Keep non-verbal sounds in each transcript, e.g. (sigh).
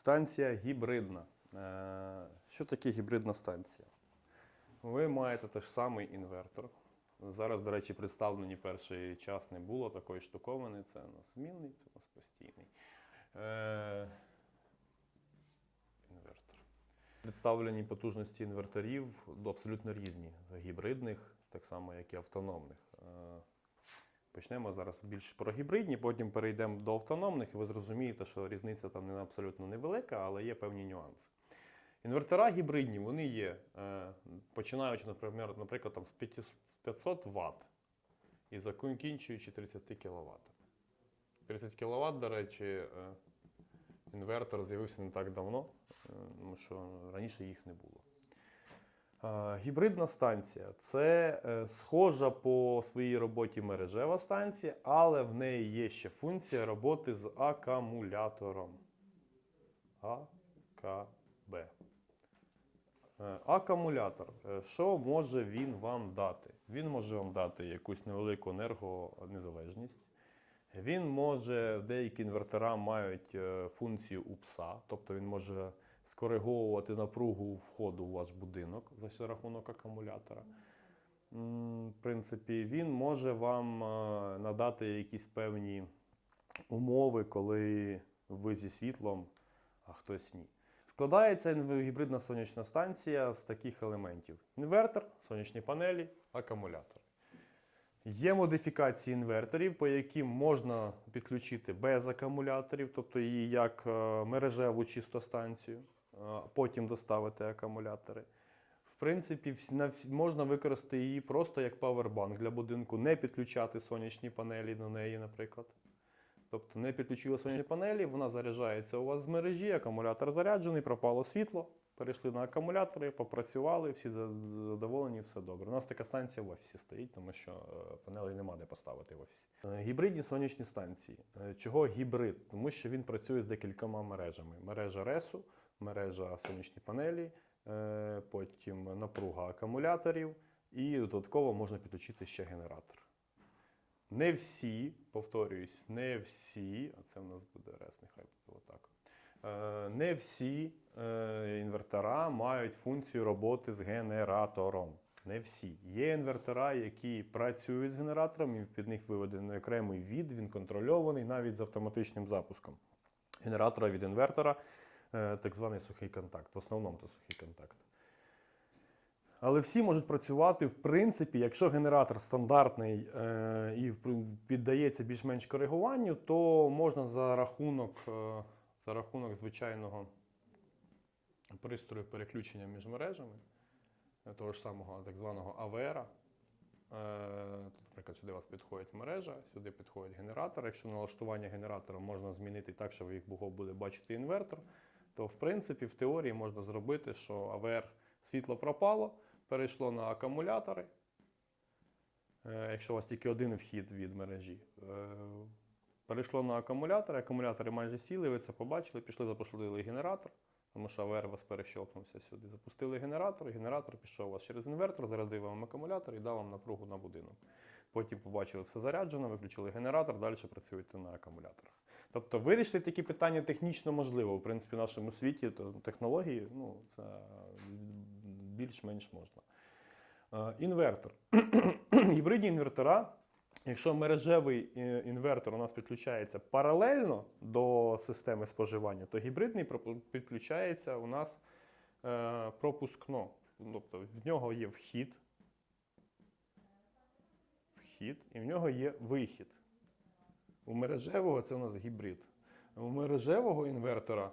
Станція гібридна. Е, Що таке гібридна станція? Ви маєте той ж самий інвертор. Зараз, до речі, представлені перший час не було такої штуковини. Це у нас змінний, це у нас постійний. Е, Інвертор. Представлені потужності інверторів абсолютно різні. Гібридних, так само, як і автономних. Почнемо зараз більш про гібридні, потім перейдемо до автономних, і ви зрозумієте, що різниця там не абсолютно невелика, але є певні нюанси. Інвертора гібридні вони є, е, починаючи, наприклад, наприклад там, з 500 Вт і закінчуючи 30 кВт. 30 кВт, до речі, е, інвертор з'явився не так давно, е, тому що раніше їх не було. Гібридна станція це е, схожа по своїй роботі мережева станція, але в неї є ще функція роботи з акумулятором. АКБ. Е, Акумулятор. Е, Що може він вам дати? Він може вам дати якусь невелику енергонезалежність. Він може, деякі інвертора мають функцію УПСа, тобто він може скориговувати напругу входу у ваш будинок за рахунок акумулятора. В принципі, він може вам е, надати якісь певні умови, коли ви зі світлом, а хтось ні. Складається гібридна сонячна станція з таких елементів: інвертор, сонячні панелі, акумулятор. Є модифікації інверторів, по яким можна підключити без акумуляторів, тобто її як е, мережеву чисто станцію, потім доставити акумулятори. В принципі, на можна використати її просто як павербанк для будинку, не підключати сонячні панелі до неї, наприклад. Тобто не підключили сонячні панелі, вона заряджається у вас з мережі, акумулятор заряджений, пропало світло, перейшли на акумулятори, попрацювали, всі задоволені, все добре. У нас така станція в офісі стоїть, тому що е, панелей нема де поставити в офісі. Е, Гібридні сонячні станції. Е, Чого гібрид? Тому що він працює з декількома мережами: мережа ресу, мережа сонячні панелі, е, потім напруга акумуляторів, і додатково можна підключити ще генератор. Не всі, повторююсь, не всі, а це в нас буде рес, нехай буде отак. Е, Не всі е, інвертора мають функцію роботи з генератором. Не всі. Є інвертора, які працюють з генератором, і під них виведений окремий від, він контрольований навіть з автоматичним запуском генератора від інвертора, так званий сухий контакт. В основному це сухий контакт. Але всі можуть працювати, в принципі, якщо генератор стандартний е, і піддається більш-менш коригуванню, то можна за рахунок, е, за рахунок звичайного пристрою переключення між мережами, е, того ж самого так званого АВР. Наприклад, сюди у вас підходить мережа, сюди підходить генератор. Якщо налаштування генератора можна змінити так, щоб їх буде бачити інвертор, то в принципі в теорії можна зробити, що АВР світло пропало, перейшло на акумулятори. Е, Якщо у вас тільки один вхід від мережі, Е, перейшло на акумулятори, акумулятори майже сіли, ви це побачили, пішли, запустили генератор, тому що АВР вас перещелкнувся сюди. Запустили генератор, генератор пішов у вас через інвертор, зарядив вам акумулятор і дав вам напругу на будинок. Потім побачили, все заряджено, виключили генератор, далі працюєте на акумуляторах. Тобто вирішити такі питання технічно можливо. В принципі, в нашому світі то технології ну, це більш-менш можна. Е, Інвертор. (clears throat) Гібридні інвертора. Якщо мережевий е, інвертор у нас підключається паралельно до системи споживання, то гібридний підключається у нас е, пропускно. Тобто в нього є вхід, вхід, і в нього є вихід. У мережевого це у нас гібрид. У мережевого інвертора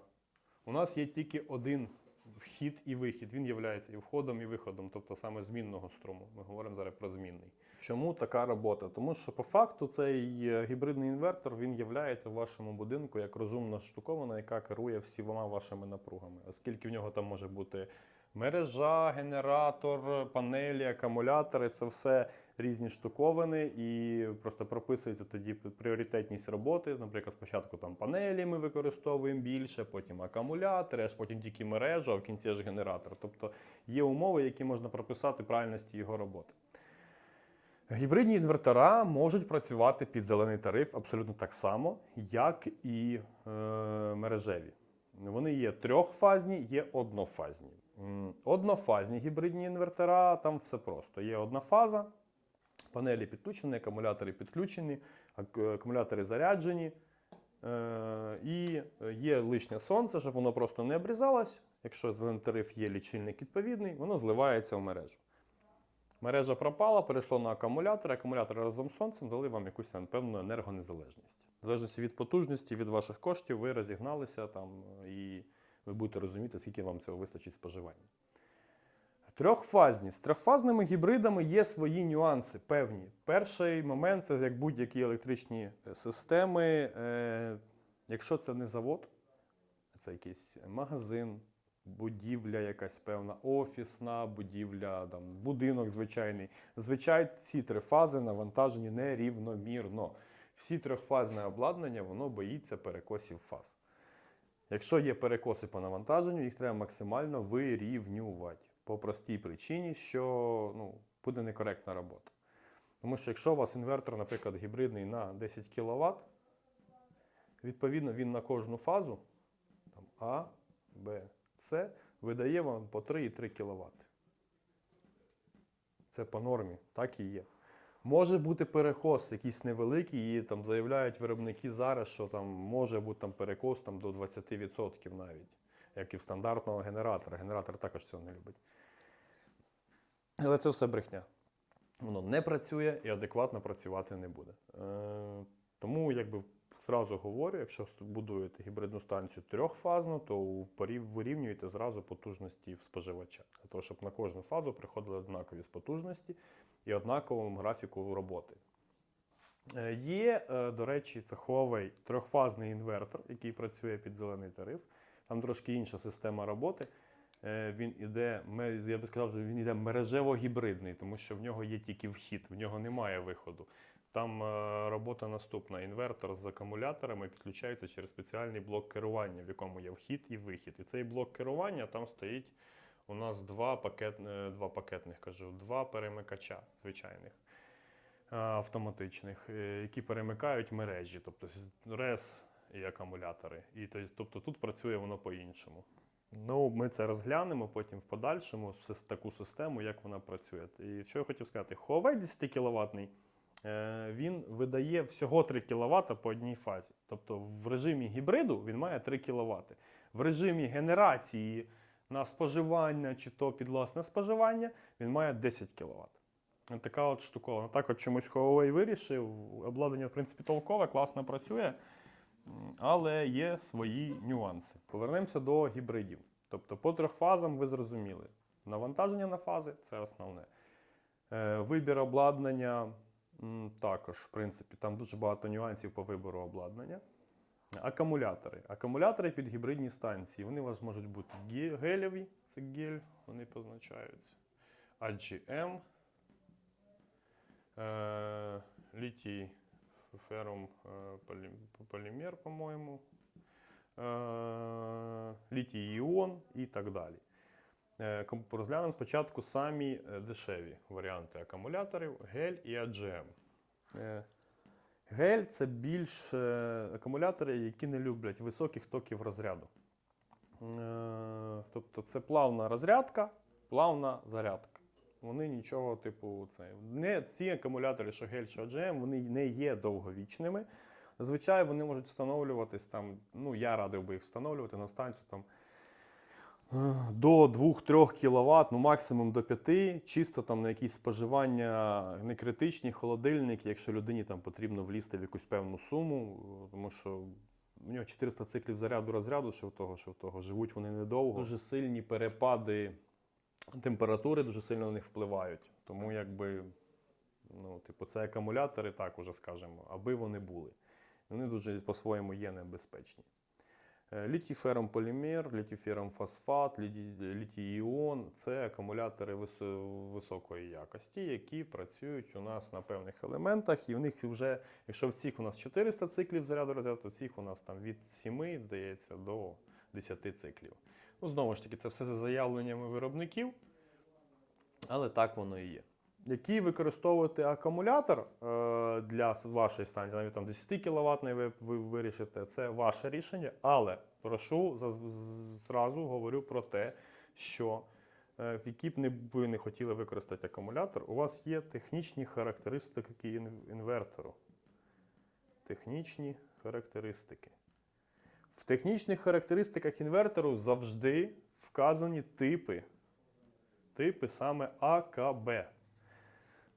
у нас є тільки один вхід і вихід. Він є і входом, і виходом, тобто саме змінного струму. Ми говоримо зараз про змінний. Чому така робота? Тому що по факту цей е, гібридний інвертор він є в вашому будинку як розумна штуковина, яка керує всіма вашими напругами, оскільки в нього там може бути мережа, генератор, панелі, акумулятори це все різні штуковини, і просто прописується тоді пріоритетність роботи. Наприклад, спочатку там панелі ми використовуємо більше, потім акумулятори, аж потім тільки мережа, а в кінці аж генератор. Тобто є умови, які можна прописати правильності його роботи. Гібридні інвертора можуть працювати під зелений тариф абсолютно так само, як і е, мережеві. Вони є трьохфазні, є однофазні. Однофазні гібридні інвертора, там все просто. Є одна фаза, панелі підключені, акумулятори підключені, акумулятори заряджені. Е, і є лишнє сонце, щоб воно просто не обрізалось. Якщо зелений тариф є лічильник відповідний, воно зливається в мережу. Мережа пропала, перейшло на акумулятор, акумулятор разом з сонцем дали вам якусь певну енергонезалежність. В залежності від потужності, від ваших коштів, ви розігналися там і ви будете розуміти, скільки вам цього вистачить споживання. Трьохфазні. З трьохфазними гібридами є свої нюанси певні. Перший момент це як будь-які електричні е, системи. Е, якщо це не завод, це якийсь магазин, будівля якась певна, офісна будівля, там, будинок звичайний. Звичайно, всі три фази навантажені нерівномірно. Всі трьохфазне обладнання воно боїться перекосів фаз. Якщо є перекоси по навантаженню, їх треба максимально вирівнювати. По простій причині, що ну, буде некоректна робота. Тому що якщо у вас інвертор, наприклад, гібридний на 10 кВт, відповідно він на кожну фазу там, А, Б, С видає вам по 3,3 кВт. Це по нормі, так і є. Може бути перекос якийсь невеликий, і там заявляють виробники зараз, що там може бути там перекос там, до 20% навіть, як і стандартного генератора. Генератор також цього не любить. Але це все брехня. Воно не працює і адекватно працювати не буде. Е, тому, якби зразу говорю, якщо будуєте гібридну станцію трьохфазну, то вирівнюєте зразу потужності споживача. Для того, щоб на кожну фазу приходили однакові потужності і однаковому графіку роботи. Е, Є, е, до речі, цеховий трьохфазний інвертор, який працює під зелений тариф. Там трошки інша система роботи. Е, Він іде, я би сказав, що він іде мережево-гібридний, тому що в нього є тільки вхід, в нього немає виходу. Там е, робота наступна. Інвертор з акумуляторами підключається через спеціальний блок керування, в якому є вхід і вихід. І цей блок керування там стоїть у нас два, пакет, е, два пакетних, кажу, два перемикача звичайних автоматичних, які перемикають мережі, тобто РЕС і акумулятори. І то- тобто тут працює воно по-іншому. Ну, ми це розглянемо потім в подальшому, таку систему, як вона працює. І що я хотів сказати, Huawei 10 кВт він видає всього 3 кВт по одній фазі. Тобто в режимі гібриду він має 3 кВт. В режимі генерації на споживання чи то під власне споживання він має 10 кВт. Така от штуковина. Так от чомусь Huawei вирішив. Обладнання, в принципі, толкове, класно працює, але є свої нюанси. Повернемося до гібридів. Тобто по трьох фазам ви зрозуміли. Навантаження на фази це основне. Е, Вибір обладнання також, в принципі, там дуже багато нюансів по вибору обладнання. Акумулятори. Акумулятори під гібридні станції. Вони у вас можуть бути ге- гелеві, це гель, вони позначаються. AGM, е, літій ферум е, полі- полімер, по-моєму, е, літій іон і так далі. Е, Розглянемо спочатку самі дешеві варіанти акумуляторів гель і AGM. Гель це більш акумулятори, які не люблять високих токів розряду. Е, Тобто це плавна розрядка, плавна зарядка. Вони нічого, типу, це не ці акумулятори, що гель, що AGM, вони не є довговічними. Зазвичай вони можуть встановлюватись там. Ну, я радив би їх встановлювати на станцію там е, до 2-3 кВт, ну максимум до 5, чисто там на якісь споживання не критичні, холодильники, якщо людині там потрібно влізти в якусь певну суму, тому що у нього 400 циклів заряду розряду, що в того, що в того. Живуть вони недовго. Дуже сильні перепади температури дуже сильно на них впливають. Тому якби, ну, типу, це акумулятори, так уже скажемо, аби вони були. Вони дуже по-своєму є небезпечні. Е, Літій-фером полімер, літій-фером фосфат, літій-іон це акумулятори високої якості, які працюють у нас на певних елементах, і в них вже, якщо в цих у нас 400 циклів заряду розряду, то в цих у нас там від 7, здається, до 10 циклів. Ну, знову ж таки, це все за заявленнями виробників, але так воно і є. Який використовувати акумулятор е, для вашої станції, навіть там 10 кВт ви, ви вирішите, це ваше рішення, але прошу зразу говорю про те, що е, в які б не ви не хотіли використати акумулятор, у вас є технічні характеристики інвертору. Технічні характеристики. В технічних характеристиках інвертору завжди вказані типи. Типи саме АКБ.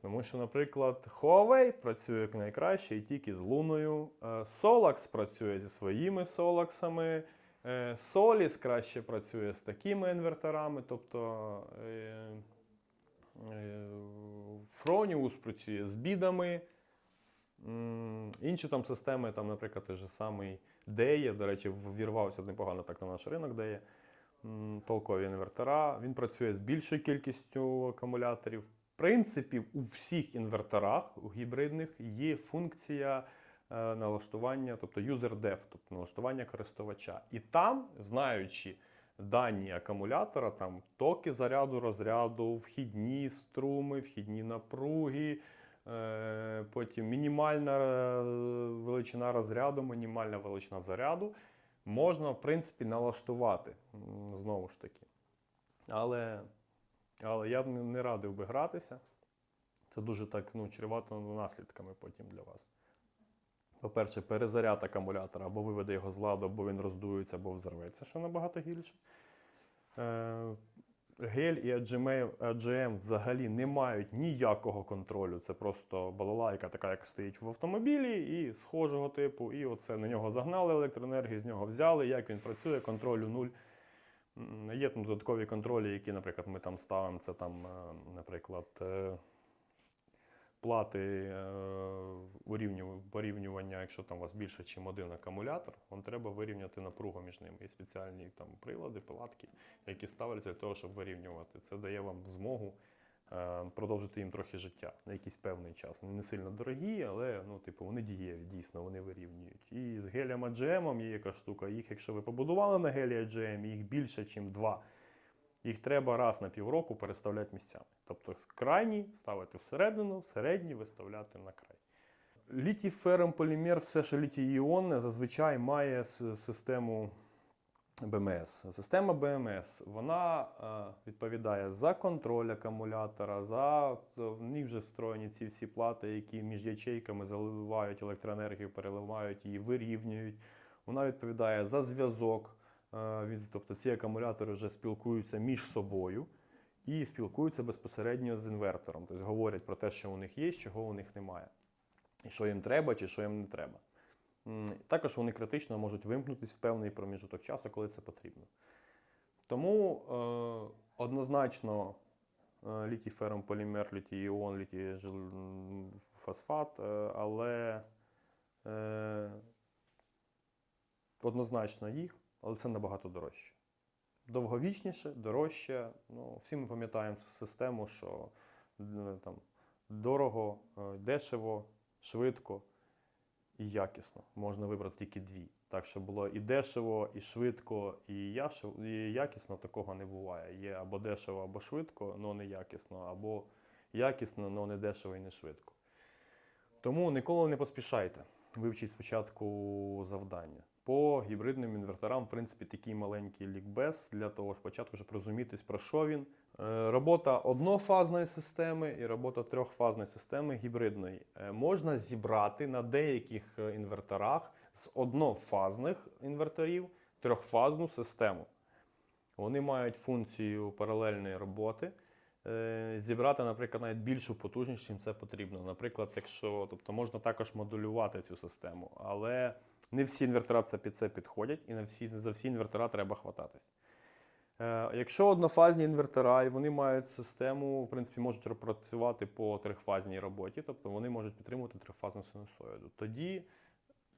Тому що, наприклад, Huawei працює як найкраще і тільки з луною. е, Solax працює зі своїми Solaxами. е, Solis краще працює з такими інверторами. Тобто е, Fronius працює з бідами. Інші там системи, там, наприклад, той же самий Деє, до речі, ввірвався непогано так на наш ринок Деє. М, Толкові інвертора. Він працює з більшою кількістю акумуляторів. В принципі, у всіх інверторах у гібридних є функція е, налаштування, тобто user-def, тобто налаштування користувача. І там, знаючи дані акумулятора, там токи заряду, розряду, вхідні струми, вхідні напруги, потім мінімальна е, величина розряду, мінімальна величина заряду, можна, в принципі, налаштувати. Знову ж таки. Але, але я б не, радив би гратися. Це дуже так ну, чревато наслідками потім для вас. По-перше, перезаряд акумулятора або виведе його з ладу, або він роздується, або взорветься, що набагато гірше. Гель і AGM взагалі не мають ніякого контролю. Це просто балалайка, така, як стоїть в автомобілі, і схожого типу. І оце на нього загнали електроенергію, з нього взяли. Як він працює, контролю нуль. Є там додаткові контролі, які, наприклад, ми там ставимо. Це там, е, наприклад, е, плати е, порівнювання, якщо там у вас більше, ніж один акумулятор, вам треба вирівняти напругу між ними. Є спеціальні там прилади, палатки, які ставляться для того, щоб вирівнювати. Це дає вам змогу е, продовжити їм трохи життя на якийсь певний час. Вони не сильно дорогі, але ну, типу, вони дієві, дійсно, вони вирівнюють. І з гелем AGM є яка штука. Їх, якщо ви побудували на гелі AGM, їх більше, ніж два. Їх треба раз на півроку переставляти місцями. Тобто крайній ставити всередину, середній виставляти на край. Літій ферромполімер, все, що літій іонне, зазвичай має систему БМС. Система БМС вона е, відповідає за контроль акумулятора, за в ній вже встроєні ці всі плати, які між ячейками заливають електроенергію, переливають її, вирівнюють. Вона відповідає за зв'язок. Е, Тобто ці акумулятори вже спілкуються між собою і спілкуються безпосередньо з інвертором. Тобто говорять про те, що у них є, чого у них немає. І що їм треба, чи що їм не треба. Також вони критично можуть вимкнутися в певний проміжок часу, коли це потрібно. Тому е, однозначно е, літій ферромполімер, літій іон, літій фосфат, але однозначно їх, але це набагато дорожче. Довговічніше, дорожче. Ну, всі ми пам'ятаємо цю систему, що е, там, дорого, е, дешево, швидко і якісно. Можна вибрати тільки дві. Так, щоб було і дешево, і швидко, і, якісно такого не буває. Є або дешево, або швидко, але не якісно, або якісно, але не дешево і не швидко. Тому ніколи не поспішайте. Вивчіть спочатку завдання. По гібридним інверторам, в принципі, такий маленький лікбез для того, щоб спочатку щоб розумітись, про що він. Е, Робота однофазної системи і робота трьохфазної системи гібридної Е, можна зібрати на деяких е, інверторах з однофазних інверторів трьохфазну систему. Вони мають функцію паралельної роботи. Зібрати, наприклад, навіть більшу потужність, чим це потрібно. Наприклад, якщо тобто можна також модулювати цю систему, але не всі інвертора це під це підходять, і на всі, за всі інвертора треба хвататись. Е, Якщо однофазні інвертора, і вони мають систему, в принципі, можуть працювати по трьохфазній роботі, тобто вони можуть підтримувати трьохфазну синусоїду. Тоді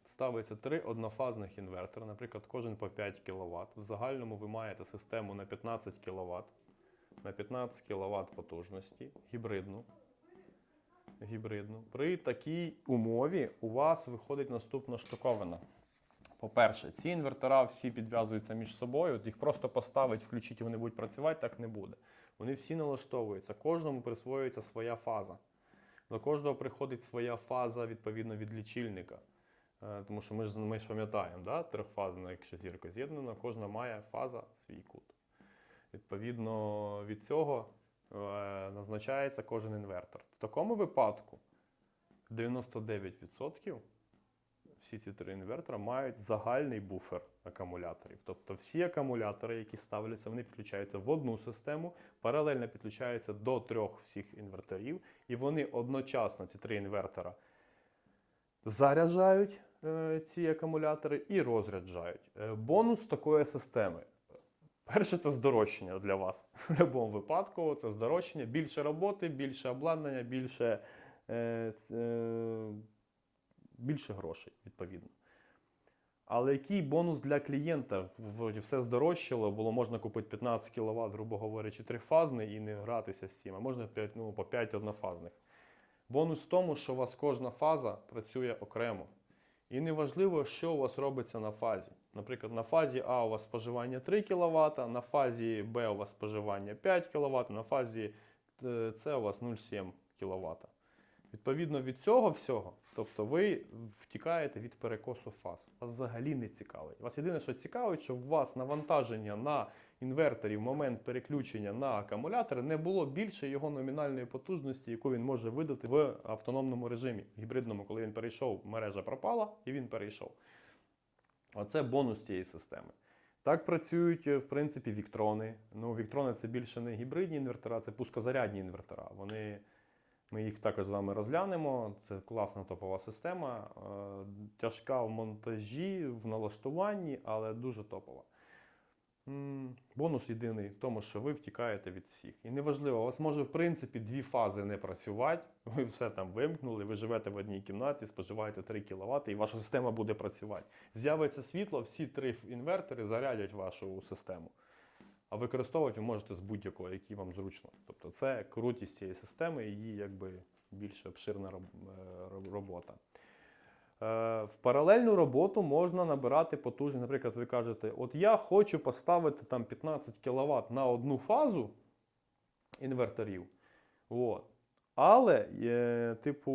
ставиться три однофазних інвертора, наприклад, кожен по 5 кВт. В загальному ви маєте систему на 15 кВт, на 15 кВт потужності, гібридну. Гібридну. При такій умові у вас виходить наступна штуковина. По-перше, ці інвертора всі підв'язуються між собою. Їх просто поставить, включить і вони будуть працювати, так не буде. Вони всі налаштовуються, кожному присвоюється своя фаза. До кожного приходить своя фаза відповідно від лічильника. Е, Тому що ми ж, ми ж пам'ятаємо, да? трьохфазна, якщо зірка з'єднана, кожна має фаза свій кут. Відповідно від цього назначається кожен інвертор. В такому випадку 99% всі ці три інвертора мають загальний буфер акумуляторів. Тобто всі акумулятори, які ставляться, вони підключаються в одну систему, паралельно підключаються до трьох всіх інверторів, і вони одночасно, ці три інвертора, заряджають е, ці акумулятори і розряджають. Е, бонус такої системи. Перше, це здорожчання для вас. (laughs) В будь-якому випадку це здорожчання, більше роботи, більше обладнання, більше, е, е, більше грошей, відповідно. Але який бонус для клієнта? Все здорожчало, було можна купити 15 кВт, грубо говорячи, трифазний і не гратися з цим, а можна 5, ну, по 5 однофазних. Бонус в тому, що у вас кожна фаза працює окремо. І неважливо, що у вас робиться на фазі. Наприклад, на фазі А у вас споживання 3 кВт, на фазі Б у вас споживання 5 кВт, на фазі е, С у вас 0,7 кВт. Відповідно від цього всього, тобто ви втікаєте від перекосу фаз. Вас взагалі не цікавить. Вас єдине, що цікавить, що у вас навантаження на інверторі в момент переключення на акумулятор не було більше його номінальної потужності, яку він може видати в автономному режимі, гібридному, коли він перейшов, мережа пропала і він перейшов. Оце бонус цієї системи. Так працюють, е, в принципі, віктрони. Ну, віктрони це більше не гібридні інвертора, це пускозарядні інвертора. Вони, ми їх також з вами розглянемо. Це класна топова система, е, тяжка в монтажі, в налаштуванні, але дуже топова. Бонус єдиний в тому, що ви втікаєте від всіх. І неважливо, у вас може в принципі дві фази не працювати. (laughs) Ви все там вимкнули, ви живете в одній кімнаті, споживаєте 3 кВт, і ваша система буде працювати. З'явиться світло, всі три інвертори зарядять вашу систему. А використовувати ви можете з будь-якого, який вам зручно. Тобто це крутість цієї системи, її якби більш обширна е, роб- робота. Е, В паралельну роботу можна набирати потужність. Наприклад, ви кажете, от я хочу поставити там 15 кВт на одну фазу інверторів. От. Але, е, типу,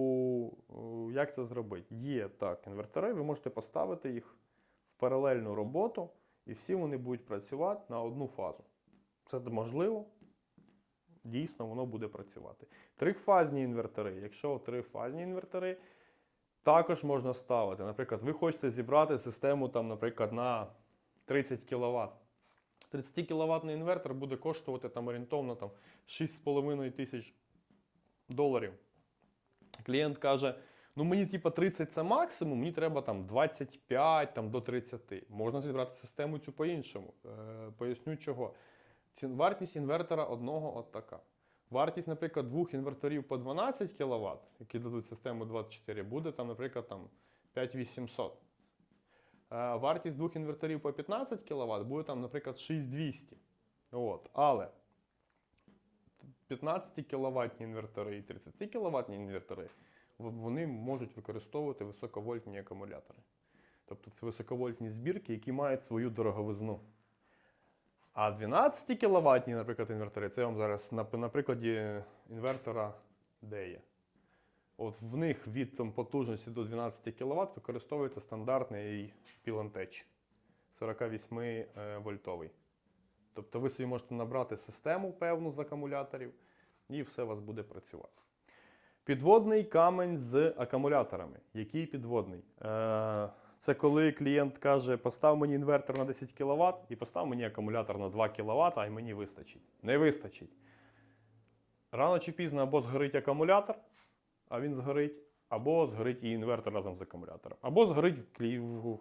е, як це зробити? Є так, інвертори, ви можете поставити їх в паралельну роботу, і всі вони будуть працювати на одну фазу. Це можливо. Дійсно, воно буде працювати. Трифазні інвертори. Якщо трифазні інвертори, також можна ставити. Наприклад, ви хочете зібрати систему, там, наприклад, на 30 кВт. 30 кВт інвертор буде коштувати там орієнтовно там, 6,5 тисяч доларів. Клієнт каже: ну мені типа 30 це максимум, мені треба там 25 там, до 30. Можна зібрати систему цю по-іншому. Е, поясню чого. Вартість інвертора одного от така. Вартість, наприклад, двох інверторів по 12 кВт, які дадуть систему 24, буде там, наприклад, там 5800. Е, Вартість двох інверторів по 15 кВт буде там, наприклад, 6200. От. Але 15 кВт інвертори і 30 кВт інвертори вони можуть використовувати високовольтні акумулятори. Тобто це високовольтні збірки, які мають свою дороговизну. А 12 кВт, наприклад, інвертори, це я вам зараз на, на прикладі інвертора Дея. От в них від там, потужності до 12 кВт використовується стандартний пілантеч 48 е, вольтовий. Тобто ви собі можете набрати систему певну з акумуляторів, і все у вас буде працювати. Підводний камень з акумуляторами. Який підводний? Е, це коли клієнт каже, постав мені інвертор на 10 кВт і постав мені акумулятор на 2 кВт, а й мені вистачить. Не вистачить. Рано чи пізно або згорить акумулятор, а він згорить, або згорить і інвертор разом з акумулятором, або згорить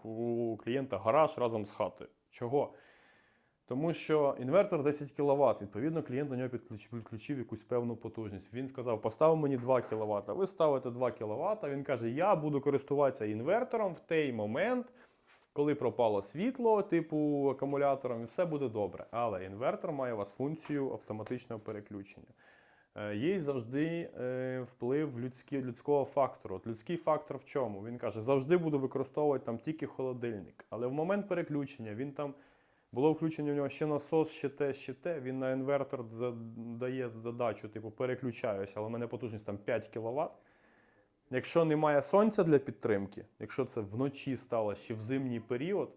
у клієнта гараж разом з хатою. Чого? Тому що інвертор 10 кВт, відповідно, клієнт до нього підключив, якусь певну потужність. Він сказав, постав мені 2 кВт. Ви ставите 2 кВт. Він каже, я буду користуватися інвертором в той момент, коли пропало світло, типу акумулятором, і все буде добре. Але інвертор має у вас функцію автоматичного переключення. Е, Є завжди е, вплив людські, людського фактору. От людський фактор в чому? Він каже, завжди буду використовувати там тільки холодильник. Але в момент переключення він там було включення в нього ще насос, ще те, ще те. Він на інвертор дає задачу, типу, переключаюся, але в мене потужність там 5 кВт. Якщо немає сонця для підтримки, якщо це вночі сталося чи в зимній період,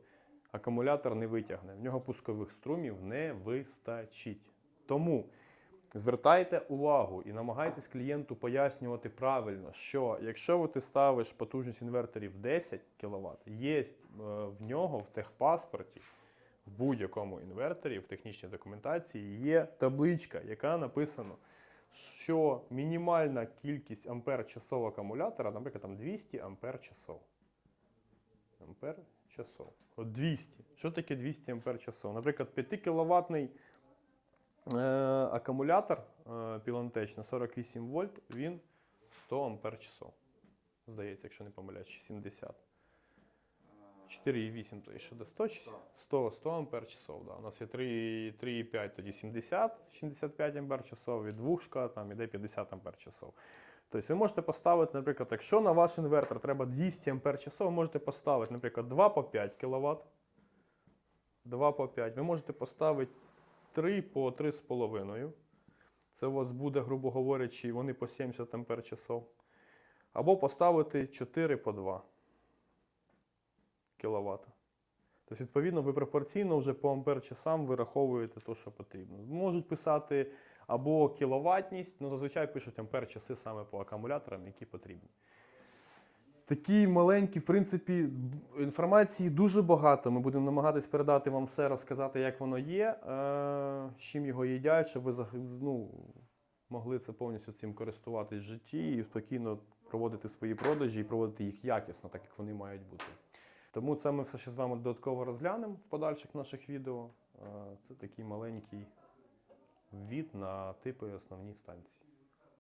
акумулятор не витягне. В нього пускових струмів не вистачить. Тому звертайте увагу і намагайтесь клієнту пояснювати правильно, що якщо ти ставиш потужність інверторів 10 кВт, є е, в нього в техпаспорті, в будь-якому інверторі, в технічній документації є табличка, яка написано, що мінімальна кількість ампер часов акумулятора, наприклад, там 200 ампер часов. Ампер часов. От 200. Що таке 200 ампер часов? Наприклад, 5 кВт е, акумулятор е, Pilanteч на 48 вольт, він 100 ампер часов. Здається, якщо не помиляюсь, чи 70. 4,8 то є ще до 100, 100, 100 ампер часов. Да. У нас є 3,5, тоді 70, 75 ампер часов, і двушка там іде 50 ампер часов. Тобто ви можете поставити, наприклад, якщо на ваш інвертор треба 200 ампер часов, ви можете поставити, наприклад, 2 по 5 кВт. 2 по 5. Ви можете поставити 3 по 3,5. Це у вас буде, грубо говорячи, вони по 70 ампер часов. Або поставити 4 по 2 кВт. Тобто, відповідно, ви пропорційно вже по ампер часам вираховуєте те, що потрібно. Можуть писати або кіловатність, але зазвичай пишуть ампер часи саме по акумуляторам, які потрібні. Такі маленькі, в принципі, інформації дуже багато. Ми будемо намагатись передати вам все, розказати, як воно є, е, з чим його їдять, щоб ви ну, могли це повністю цим користуватись в житті і спокійно проводити свої продажі і проводити їх якісно, так як вони мають бути. Тому це ми все ще з вами додатково розглянемо в подальших наших відео. Е, Це такий маленький ввід на типи основні станції.